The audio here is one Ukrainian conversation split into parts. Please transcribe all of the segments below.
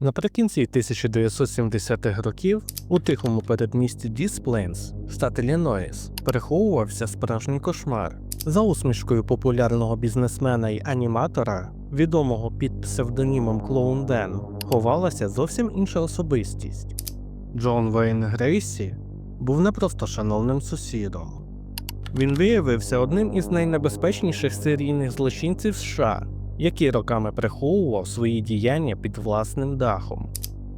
Наприкінці 1970-х років у тихому передмісті Дісплейнс, штат Іллінойс, переховувався справжній кошмар. За усмішкою популярного бізнесмена й аніматора, відомого під псевдонімом Клоун Ден, ховалася зовсім інша особистість. Джон Вейн Грейсі був не просто шановним сусідом. Він виявився одним із найнебезпечніших серійних злочинців США, який роками приховував свої діяння під власним дахом.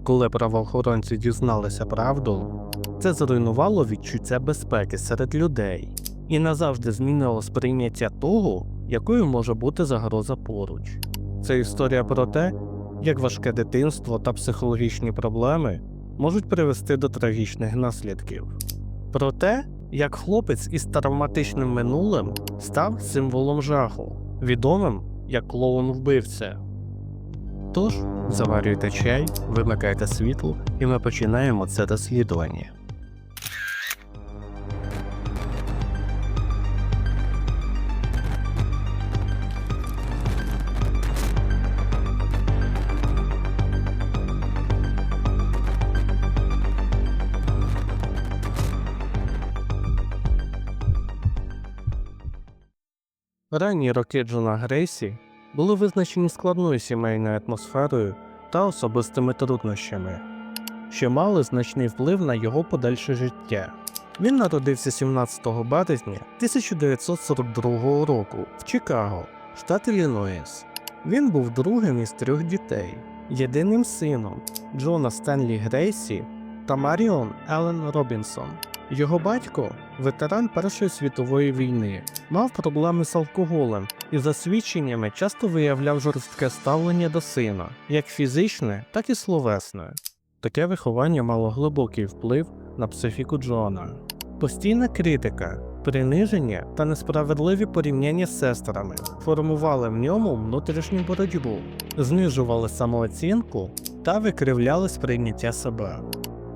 Коли правоохоронці дізналися правду, це зруйнувало відчуття безпеки серед людей і назавжди змінило сприйняття того, якою може бути загроза поруч. Це історія про те, як важке дитинство та психологічні проблеми можуть привести до трагічних наслідків. Про те, як хлопець із травматичним минулим став символом жаху, відомим як клоун вбивця. Тож, заварюйте чай, вимикайте світло, і ми починаємо це розслідування. Ранні роки Джона Грейсі були визначені складною сімейною атмосферою та особистими труднощами, що мали значний вплив на його подальше життя. Він народився 17 березня 1942 року в Чикаго, штат Іллінойс. Він був другим із трьох дітей, єдиним сином Джона Стенлі Грейсі та Маріон Елен Робінсон. Його батько, ветеран Першої світової війни, мав проблеми з алкоголем і за свідченнями часто виявляв жорстке ставлення до сина, як фізичне, так і словесне. Таке виховання мало глибокий вплив на психіку Джона. Постійна критика, приниження та несправедливі порівняння з сестрами формували в ньому внутрішню боротьбу, знижували самооцінку та викривляли сприйняття себе.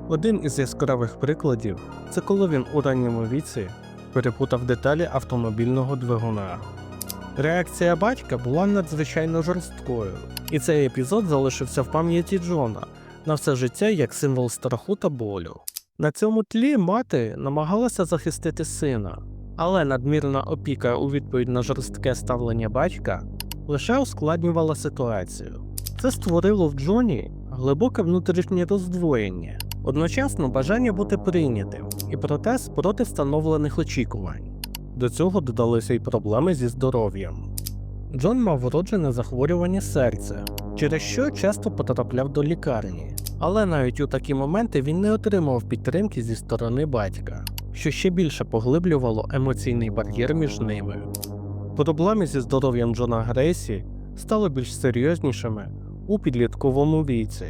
Один із яскравих прикладів це коли він у ранньому віці перепутав деталі автомобільного двигуна. Реакція батька була надзвичайно жорсткою, і цей епізод залишився в пам'яті Джона на все життя як символ страху та болю. На цьому тлі мати намагалася захистити сина, але надмірна опіка у відповідь на жорстке ставлення батька лише ускладнювала ситуацію. Це створило в Джоні глибоке внутрішнє роздвоєння, одночасно бажання бути прийнятим і протест проти встановлених очікувань. До цього додалися й проблеми зі здоров'ям. Джон мав вроджене захворювання серця, через що часто потрапляв до лікарні. Але навіть у такі моменти він не отримав підтримки зі сторони батька, що ще більше поглиблювало емоційний бар'єр між ними. Проблеми зі здоров'ям Джона Грейсі стали більш серйознішими у підлітковому віці.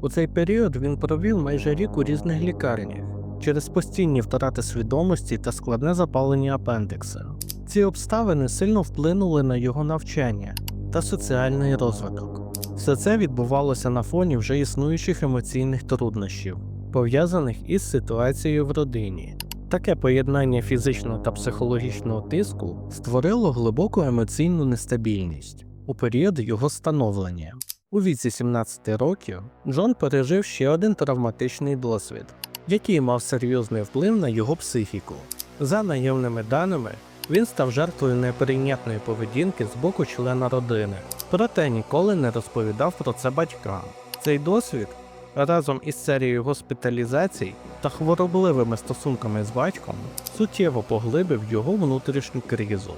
У цей період він провів майже рік у різних лікарнях через постійні втрати свідомості та складне запалення апендикса. Ці обставини сильно вплинули на його навчання та соціальний розвиток. Все це відбувалося на фоні вже існуючих емоційних труднощів, пов'язаних із ситуацією в родині. Таке поєднання фізичного та психологічного тиску створило глибоку емоційну нестабільність у період його становлення. У віці 17 років Джон пережив ще один травматичний досвід, який мав серйозний вплив на його психіку. За наявними даними, він став жертвою неприйнятної поведінки з боку члена родини, проте ніколи не розповідав про це батькам. Цей досвід разом із серією госпіталізацій та хворобливими стосунками з батьком суттєво поглибив його внутрішню кризу.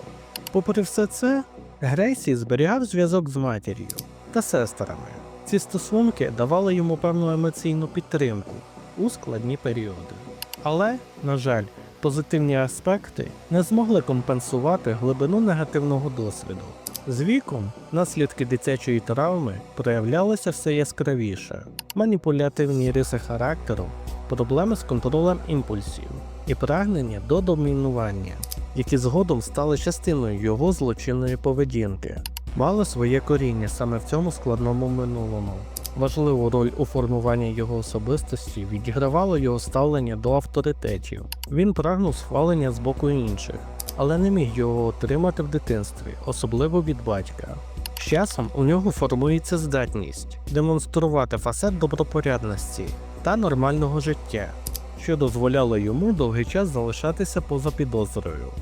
Попри все це, Грейсі зберігав зв'язок з матір'ю та сестрами. Ці стосунки давали йому певну емоційну підтримку у складні періоди. Але, на жаль, позитивні аспекти не змогли компенсувати глибину негативного досвіду. З віком наслідки дитячої травми проявлялися все яскравіше, маніпулятивні риси характеру, проблеми з контролем імпульсів і прагнення до домінування, які згодом стали частиною його злочинної поведінки, мали своє коріння саме в цьому складному минулому. Важливу роль у формуванні його особистості відігравало його ставлення до авторитетів. Він прагнув схвалення з боку інших, але не міг його отримати в дитинстві, особливо від батька, часом у нього формується здатність демонструвати фасад добропорядності та нормального життя, що дозволяло йому довгий час залишатися поза підозрою.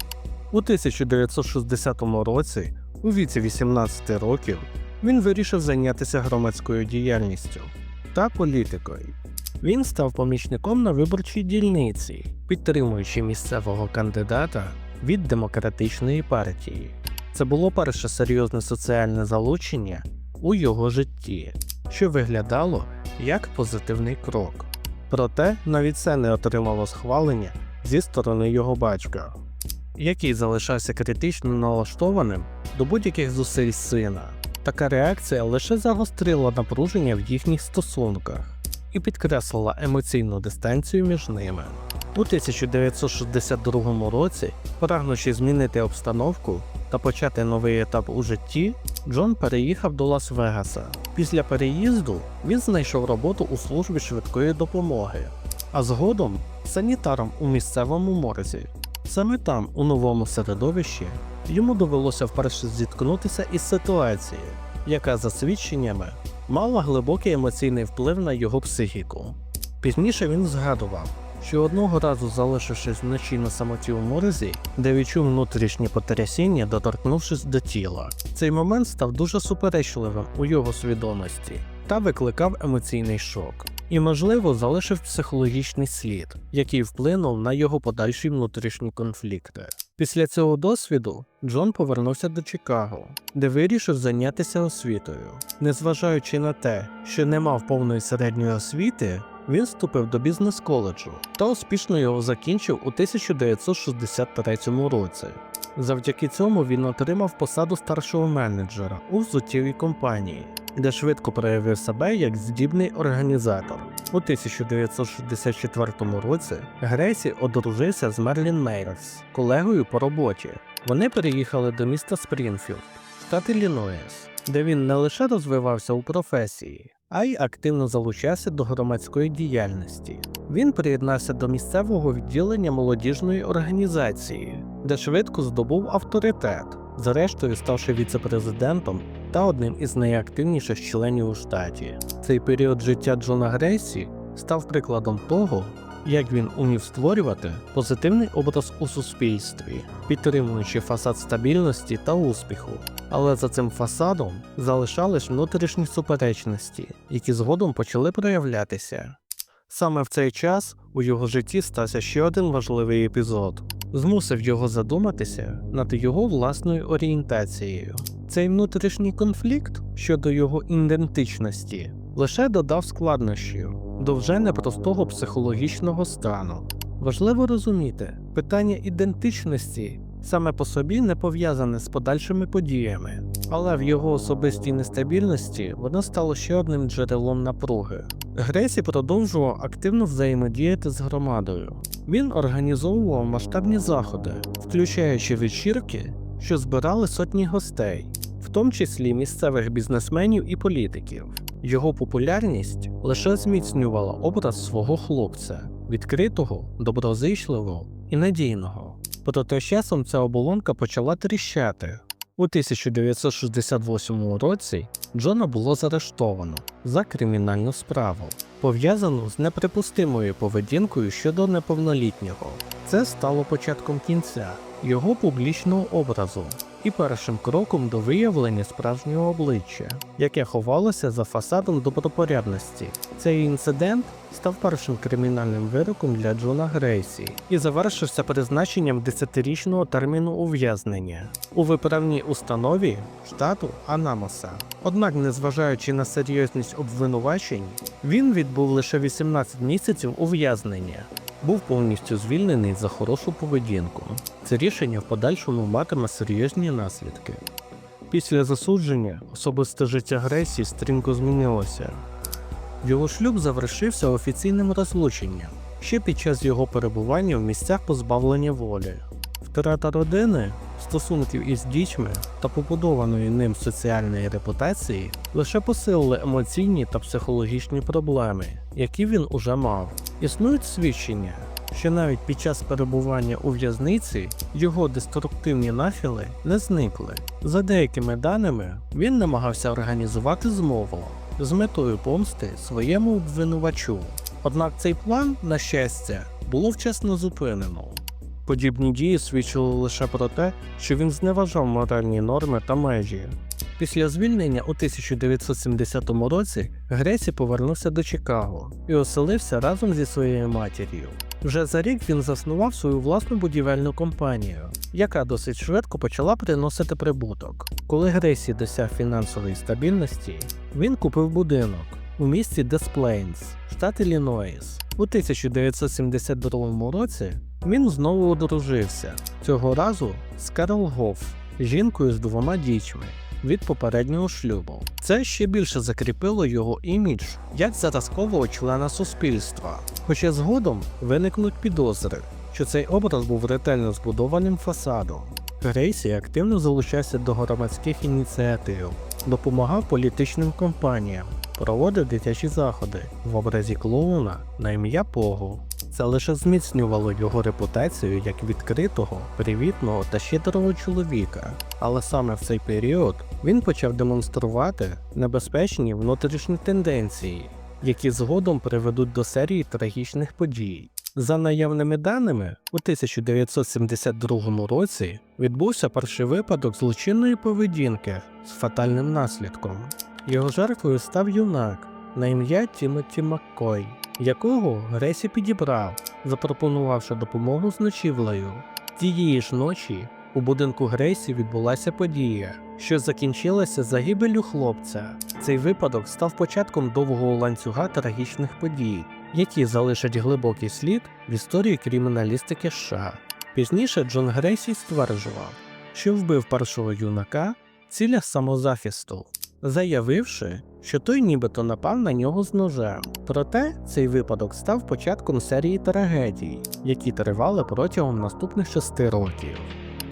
У 1960 році, у віці 18 років, він вирішив зайнятися громадською діяльністю та політикою. Він став помічником на виборчій дільниці, підтримуючи місцевого кандидата від демократичної партії. Це було перше серйозне соціальне залучення у його житті, що виглядало як позитивний крок. Проте навіть це не отримало схвалення зі сторони його батька, який залишався критично налаштованим до будь-яких зусиль сина. Така реакція лише загострила напруження в їхніх стосунках і підкреслила емоційну дистанцію між ними. У 1962 році, прагнучи змінити обстановку та почати новий етап у житті, Джон переїхав до Лас-Вегаса. Після переїзду він знайшов роботу у службі швидкої допомоги, а згодом санітаром у місцевому морзі. Саме там, у новому середовищі, йому довелося вперше зіткнутися із ситуацією, яка за свідченнями мала глибокий емоційний вплив на його психіку. Пізніше він згадував, що одного разу залишившись вночі на самоті у морзі, де відчув внутрішнє потрясіння, доторкнувшись до тіла. Цей момент став дуже суперечливим у його свідомості та викликав емоційний шок. І, можливо, залишив психологічний слід, який вплинув на його подальші внутрішні конфлікти. Після цього досвіду Джон повернувся до Чикаго, де вирішив зайнятися освітою. Незважаючи на те, що не мав повної середньої освіти, він вступив до бізнес-коледжу та успішно його закінчив у 1963 році. Завдяки цьому він отримав посаду старшого менеджера у взуттєвій компанії, де швидко проявив себе як здібний організатор. У 1964 році Грейсі одружився з Мерлін Мейерс, колегою по роботі. Вони переїхали до міста Спрінфілд, штат Іллінойс, де він не лише розвивався у професії, а й активно залучався до громадської діяльності. Він приєднався до місцевого відділення молодіжної організації, де швидко здобув авторитет, зрештою ставши віце-президентом та одним із найактивніших членів у штаті. Цей період життя Джона Грейсі став прикладом того, як він умів створювати позитивний образ у суспільстві, підтримуючи фасад стабільності та успіху. Але за цим фасадом залишались внутрішні суперечності, які згодом почали проявлятися. Саме в цей час у його житті стався ще один важливий епізод, змусив його задуматися над його власною орієнтацією. Цей внутрішній конфлікт щодо його ідентичності лише додав складнощів до вже непростого психологічного стану. Важливо розуміти, питання ідентичності саме по собі не пов'язане з подальшими подіями, але в його особистій нестабільності воно стало ще одним джерелом напруги. Гресі продовжував активно взаємодіяти з громадою. Він організовував масштабні заходи, включаючи вечірки, що збирали сотні гостей, в тому числі місцевих бізнесменів і політиків. Його популярність лише зміцнювала образ свого хлопця, відкритого, доброзичливого і надійного. Проте часом ця оболонка почала тріщати. У 1968 році Джона було заарештовано за кримінальну справу, пов'язану з неприпустимою поведінкою щодо неповнолітнього. Це стало початком кінця його публічного образу і першим кроком до виявлення справжнього обличчя, яке ховалося за фасадом добропорядності. Цей інцидент став першим кримінальним вироком для Джона Грейсі і завершився призначенням 10-річного терміну ув'язнення у виправній установі штату Анамоса. Однак, незважаючи на серйозність обвинувачень, він відбув лише 18 місяців ув'язнення. Був повністю звільнений за хорошу поведінку. Це рішення в подальшому матиме серйозні наслідки. Після засудження особисте життя Грейсі стрімко змінилося. Його шлюб завершився офіційним розлученням ще під час його перебування в місцях позбавлення волі. Втрата родини, стосунків із дітьми та побудованої ним соціальної репутації лише посилили емоційні та психологічні проблеми, які він уже мав. Існують свідчення, що навіть під час перебування у в'язниці його деструктивні нафіли не зникли. За деякими даними, він намагався організувати змову з метою помсти своєму обвинувачу. Однак цей план, на щастя, було вчасно зупинено. Подібні дії свідчили лише про те, що він зневажав моральні норми та межі. Після звільнення у 1970 році Гресі повернувся до Чикаго і оселився разом зі своєю матір'ю. Вже за рік він заснував свою власну будівельну компанію, яка досить швидко почала приносити прибуток. Коли Гресі досяг фінансової стабільності, він купив будинок у місті Десплейнс, штат Іллінойс. У 1972 році він знову одружився, цього разу з Карл Гофф, жінкою з двома дітьми від попереднього шлюбу. Це ще більше закріпило його імідж як заразкового члена суспільства. Хоча згодом виникнуть підозри, що цей образ був ретельно збудованим фасадом. Грейсі активно залучався до громадських ініціатив, допомагав політичним кампаніям, проводив дитячі заходи в образі клоуна на ім'я Погу. Це лише зміцнювало його репутацію як відкритого, привітного та щедрого чоловіка. Але саме в цей період він почав демонструвати небезпечні внутрішні тенденції, які згодом приведуть до серії трагічних подій. За наявними даними, у 1972 році відбувся перший випадок злочинної поведінки з фатальним наслідком. Його жертвою став юнак на ім'я Тімоті Маккой, якого Гресі підібрав, запропонувавши допомогу з ночівлею. Тієї ж ночі у будинку Грейсі відбулася подія, що закінчилася загибеллю хлопця. Цей випадок став початком довгого ланцюга трагічних подій, які залишать глибокий слід в історії криміналістики США. Пізніше Джон Грейсі стверджував, що вбив першого юнака в цілях самозахисту, заявивши, що той нібито напав на нього з ножем. Проте цей випадок став початком серії трагедій, які тривали протягом наступних шести років.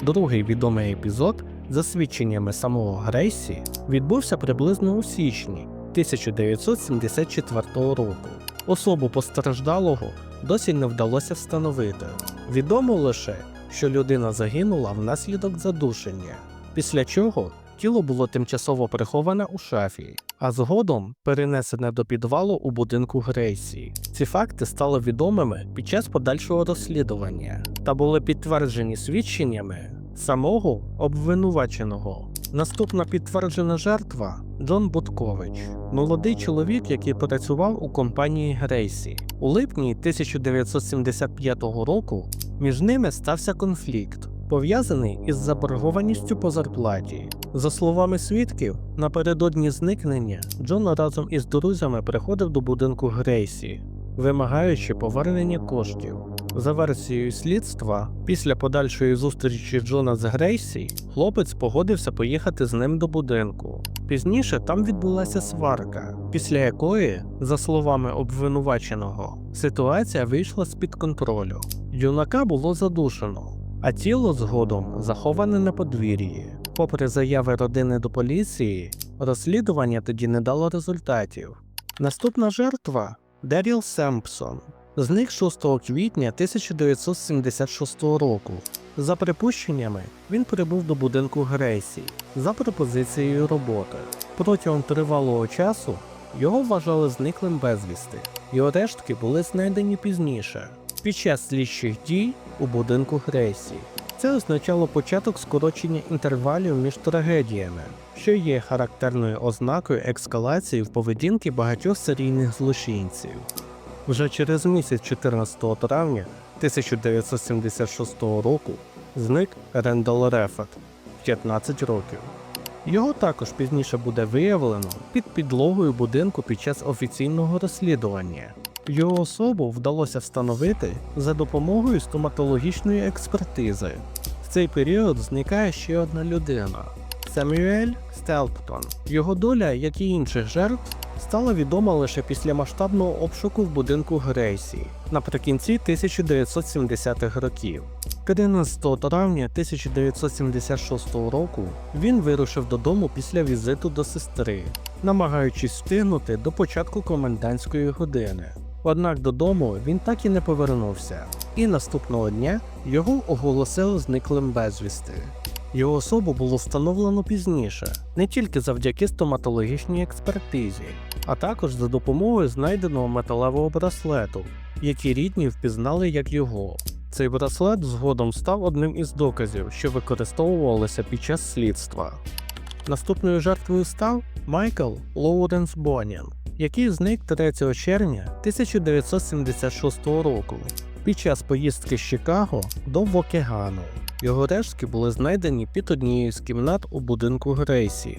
Другий відомий епізод, за свідченнями самого Грейсі, відбувся приблизно у січні 1974 року. Особу постраждалого досі не вдалося встановити. Відомо лише, що людина загинула внаслідок задушення, після чого тіло було тимчасово приховане у шафі, а згодом перенесене до підвалу у будинку Грейсі. Ці факти стали відомими під час подальшого розслідування та були підтверджені свідченнями самого обвинуваченого. Наступна підтверджена жертва Джон Буткович, молодий чоловік, який працював у компанії Грейсі. У липні 1975 року між ними стався конфлікт, пов'язаний із заборгованістю по зарплаті. За словами свідків, напередодні зникнення Джон разом із друзями приходив до будинку Грейсі, вимагаючи повернення коштів. За версією слідства, після подальшої зустрічі Джона з Грейсі, хлопець погодився поїхати з ним до будинку. Пізніше там відбулася сварка, після якої, за словами обвинуваченого, ситуація вийшла з-під контролю. Юнака було задушено, а тіло згодом заховане на подвір'ї. Попри заяви родини до поліції, розслідування тоді не дало результатів. Наступна жертва Деріл Семпсон. Зник 6 квітня 1976 року. За припущеннями, він прибув до будинку Грейсі за пропозицією роботи. Протягом тривалого часу його вважали зниклим безвісти. Його рештки були знайдені пізніше, під час слідчих дій у будинку Грейсі. Це означало початок скорочення інтервалів між трагедіями, що є характерною ознакою ескалації в поведінки багатьох серійних злочинців. Вже через місяць 14 травня 1976 року зник Рендал Рефет 15 років. Його також пізніше буде виявлено під підлогою будинку під час офіційного розслідування. Його особу вдалося встановити за допомогою стоматологічної експертизи. В цей період зникає ще одна людина Семюель Стелптон. Його доля, як і інших жертв, стала відома лише після масштабного обшуку в будинку Грейсі наприкінці 1970-х років. 11 травня 1976 року він вирушив додому після візиту до сестри, намагаючись встигнути до початку комендантської години. Однак додому він так і не повернувся, і наступного дня його оголосили зниклим безвісти. Його особу було встановлено пізніше, не тільки завдяки стоматологічній експертизі, а також за допомогою знайденого металевого браслету, який рідні впізнали як його. Цей браслет згодом став одним із доказів, що використовувалися під час слідства. Наступною жертвою став Майкл Лоуренс Бонін, який зник 3 червня 1976 року під час поїздки з Чикаго до Вокегану. Його рештки були знайдені під однією з кімнат у будинку Грейсі.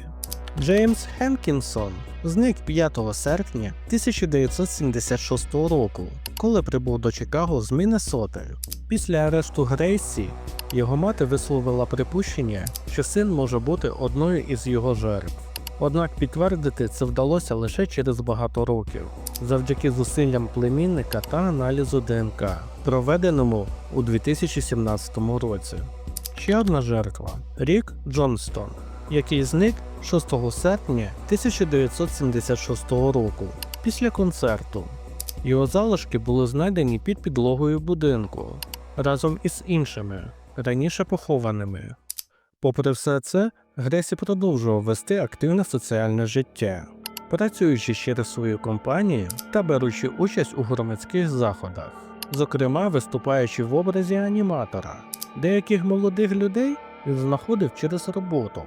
Джеймс Хенкінсон зник 5 серпня 1976 року, коли прибув до Чикаго з Міннесоти. Після арешту Грейсі його мати висловила припущення, що син може бути одною із його жертв. Однак підтвердити це вдалося лише через багато років, завдяки зусиллям племінника та аналізу ДНК, проведеному у 2017 році. Ще одна жертва Рік Джонстон, який зник 6 серпня 1976 року після концерту. Його залишки були знайдені під підлогою будинку разом із іншими, раніше похованими. Попри все це, Гресі продовжував вести активне соціальне життя, працюючи через свою компанію та беручи участь у громадських заходах, зокрема виступаючи в образі аніматора. Деяких молодих людей він знаходив через роботу,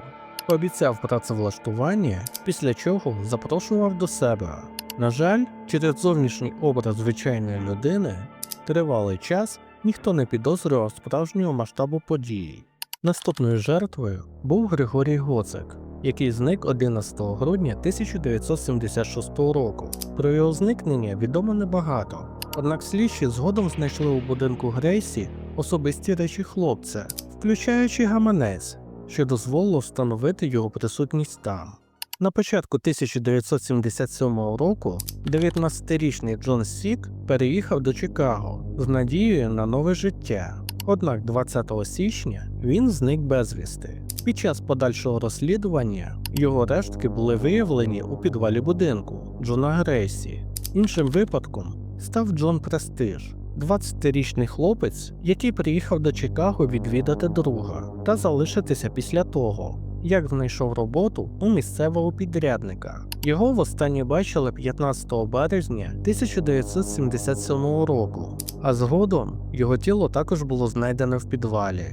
обіцяв працевлаштування, після чого запрошував до себе. На жаль, через зовнішній образ звичайної людини тривалий час ніхто не підозрював справжнього масштабу події. Наступною жертвою був Григорій Гоцик, який зник 11 грудня 1976 року. Про його зникнення відомо небагато, однак слідчі згодом знайшли у будинку Грейсі особисті речі хлопця, включаючи гаманець, що дозволило встановити його присутність там. На початку 1977 року 19-річний Джон Сік переїхав до Чикаго з надією на нове життя. Однак 20 січня він зник безвісти. Під час подальшого розслідування його рештки були виявлені у підвалі будинку Джона Грейсі. Іншим випадком став Джон Престиж, 20-річний хлопець, який приїхав до Чикаго відвідати друга та залишитися після того, як знайшов роботу у місцевого підрядника. Його востаннє бачили 15 березня 1977 року, а згодом його тіло також було знайдено в підвалі.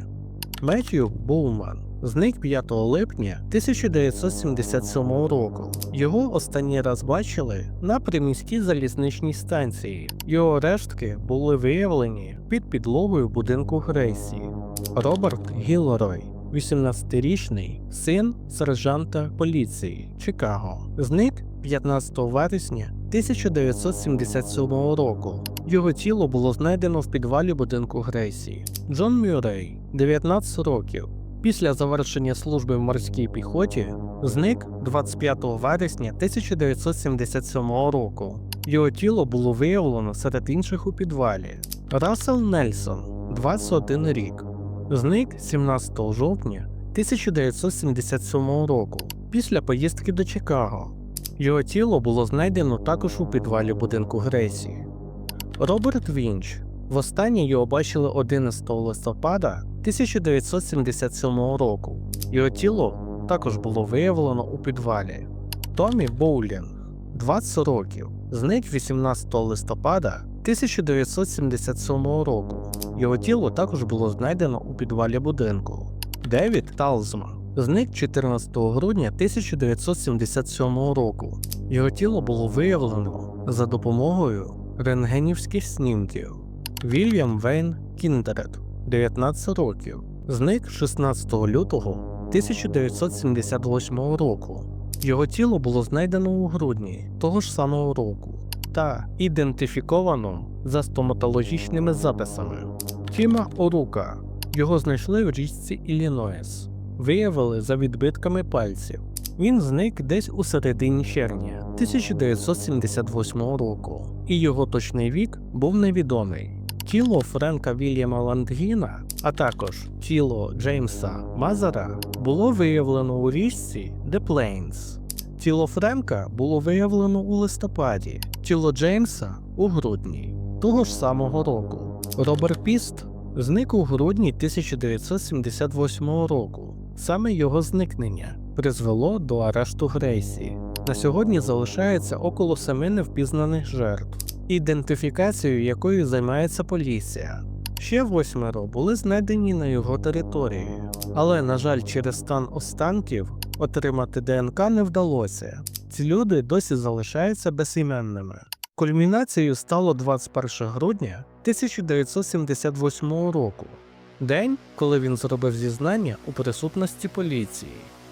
Меттью Боуман зник 5 липня 1977 року. Його останній раз бачили на приміській залізничній станції. Його рештки були виявлені під підлогою будинку Грейсі. Роберт Гілрой 18-річний син сержанта поліції Чикаго, зник 15 вересня 1977 року. Його тіло було знайдено в підвалі будинку Грейсі. Джон Мюррей, 19 років. Після завершення служби в морській піхоті зник 25 вересня 1977 року. Його тіло було виявлено серед інших у підвалі. Рассел Нельсон, 21 рік. Зник 17 жовтня 1977 року після поїздки до Чикаго. Його тіло було знайдено також у підвалі будинку Грейсі. Роберт Вінч. Востаннє його бачили 11 листопада 1977 року. Його тіло також було виявлено у підвалі. Томі Боулінг, 20 років, зник 18 листопада 1977 року. Його тіло також було знайдено у підвалі будинку. Девід Талзман зник 14 грудня 1977 року. Його тіло було виявлено за допомогою рентгенівських снімків. Вільям Вейн Кіндерет, 19 років, зник 16 лютого 1978 року. Його тіло було знайдено у грудні того ж самого року та ідентифіковано за стоматологічними записами. Тіма Орука його знайшли в річці Іллінойс, виявили за відбитками пальців. Він зник десь у середині червня 1978 року, і його точний вік був невідомий. Тіло Френка Вільяма Лангіна, а також тіло Джеймса Мазера було виявлено у річці The Plains. Тіло Френка було виявлено у листопаді, тіло Джеймса у грудні того ж самого року. Роберт Піст зник у грудні 1978 року. Саме його зникнення призвело до арешту Грейсі. На сьогодні залишається около семи невпізнаних жертв, ідентифікацією якої займається поліція. Ще восьмеро були знайдені на його території, але, на жаль, через стан останків отримати ДНК не вдалося. Ці люди досі залишаються безіменними. Кульмінацією стало 21 грудня 1978 року, день, коли він зробив зізнання у присутності поліції.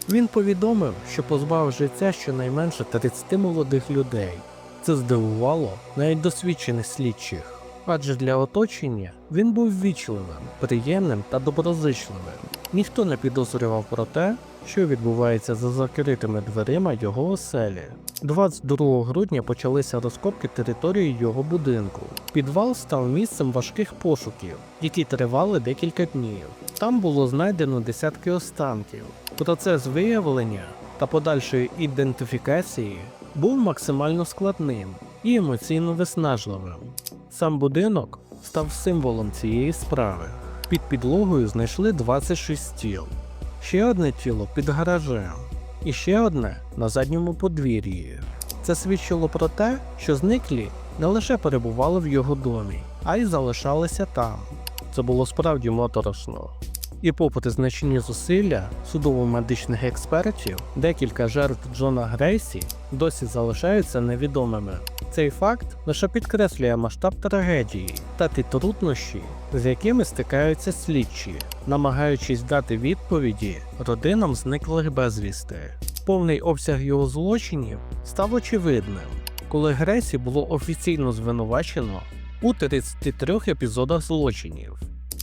Він повідомив, що позбавив життя щонайменше 30 молодих людей. Це здивувало навіть досвідчених слідчих, адже для оточення він був вічливим, приємним та доброзичливим. Ніхто не підозрював про те, що відбувається за закритими дверима його оселі. 22 грудня почалися розкопки території його будинку. Підвал став місцем важких пошуків, які тривали декілька днів. Там було знайдено десятки останків. Процес виявлення та подальшої ідентифікації був максимально складним і емоційно виснажливим. Сам будинок став символом цієї справи. Під підлогою знайшли 26 тіл, ще одне тіло під гаражем, і ще одне на задньому подвір'ї. Це свідчило про те, що зниклі не лише перебували в його домі, а й залишалися там. Це було справді моторошно. І попри значні зусилля судово-медичних експертів, декілька жертв Джона Грейсі досі залишаються невідомими. Цей факт лише підкреслює масштаб трагедії та ті труднощі, з якими стикаються слідчі, намагаючись дати відповіді родинам зниклих безвісти. Повний обсяг його злочинів став очевидним, коли Грейсі було офіційно звинувачено у 33 епізодах злочинів.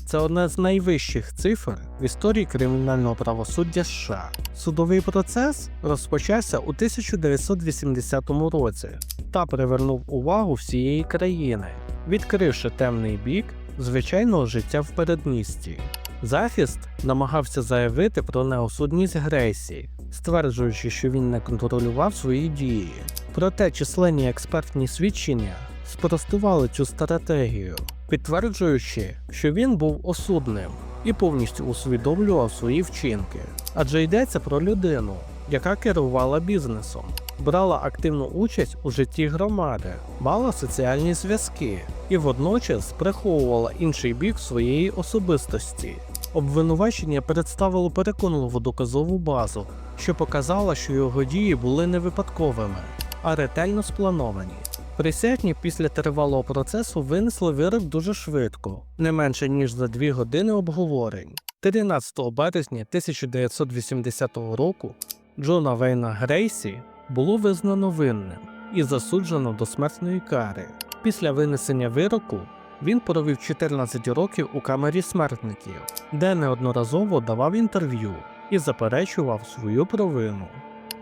Це одна з найвищих цифр в історії кримінального правосуддя США. Судовий процес розпочався у 1980 році та привернув увагу всієї країни, відкривши темний бік звичайного життя в передмісті. Захист намагався заявити про неосудність Грейсі, стверджуючи, що він не контролював свої дії. Проте численні експертні свідчення спростували цю стратегію, підтверджуючи, що він був осудним і повністю усвідомлював свої вчинки, адже йдеться про людину, яка керувала бізнесом, брала активну участь у житті громади, мала соціальні зв'язки і водночас приховувала інший бік своєї особистості. Обвинувачення представило переконливу доказову базу, що показала, що його дії були не випадковими, а ретельно сплановані. Присяжні після тривалого процесу винесли вирок дуже швидко, не менше ніж за дві години обговорень. 13 березня 1980 року Джона Вейна Грейсі було визнано винним і засуджено до смертної кари. Після винесення вироку він провів 14 років у камері смертників, де неодноразово давав інтерв'ю і заперечував свою провину.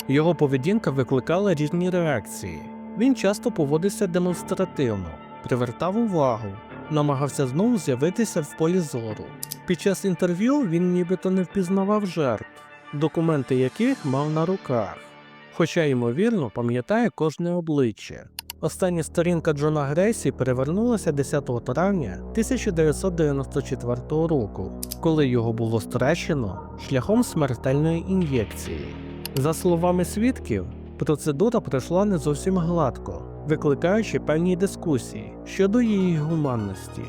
Його поведінка викликала різні реакції. Він часто поводився демонстративно, привертав увагу, намагався знову з'явитися в полі зору. Під час інтерв'ю він нібито не впізнавав жертв, документи яких мав на руках, хоча, ймовірно, пам'ятає кожне обличчя. Остання сторінка Джона Грейсі перевернулася 10 травня 1994 року, коли його було страчено шляхом смертельної ін'єкції. За словами свідків, процедура пройшла не зовсім гладко, викликаючи певні дискусії щодо її гуманності.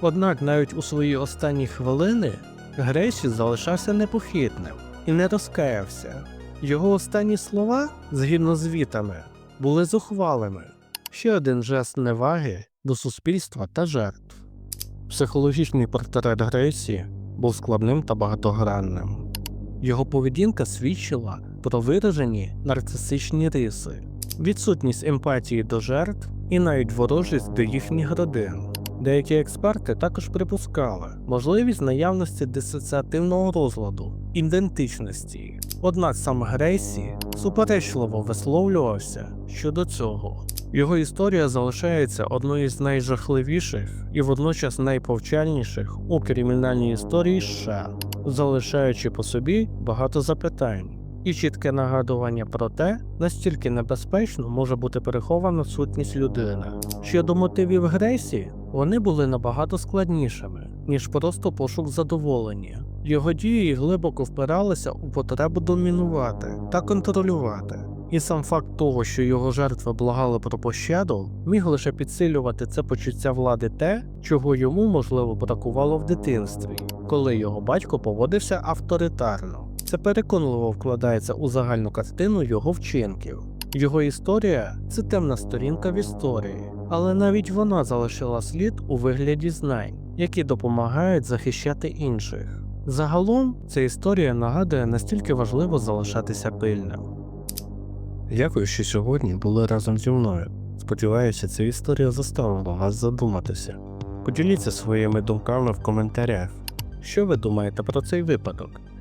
Однак навіть у свої останні хвилини Грейсі залишався непохитним і не розкаявся. Його останні слова, згідно з вітами, були зухвалими. Ще один жест неваги до суспільства та жертв. Психологічний портрет Грейсі був складним та багатогранним. Його поведінка свідчила про виражені нарцисичні риси, відсутність емпатії до жертв і навіть ворожість до їхніх родин. Деякі експерти також припускали можливість наявності дисоціативного розладу, ідентичності. Однак сам Грейсі суперечливо висловлювався щодо цього. Його історія залишається одною з найжахливіших і водночас найповчальніших у кримінальній історії США, залишаючи по собі багато запитань. І чітке нагадування про те, настільки небезпечно може бути перехована сутність людини. Щодо мотивів Грейсі, вони були набагато складнішими, ніж просто пошук задоволення. Його дії глибоко впиралися у потребу домінувати та контролювати. І сам факт того, що його жертви благали про пощаду, міг лише підсилювати це почуття влади те, чого йому можливо бракувало в дитинстві, коли його батько поводився авторитарно. Це переконливо вкладається у загальну картину його вчинків. Його історія це темна сторінка в історії, але навіть вона залишила слід у вигляді знань, які допомагають захищати інших. Загалом, ця історія нагадує настільки важливо залишатися пильним. Дякую, що сьогодні були разом зі мною. Сподіваюся, ця історія заставила вас задуматися. Поділіться своїми думками в коментарях. Що ви думаєте про цей випадок?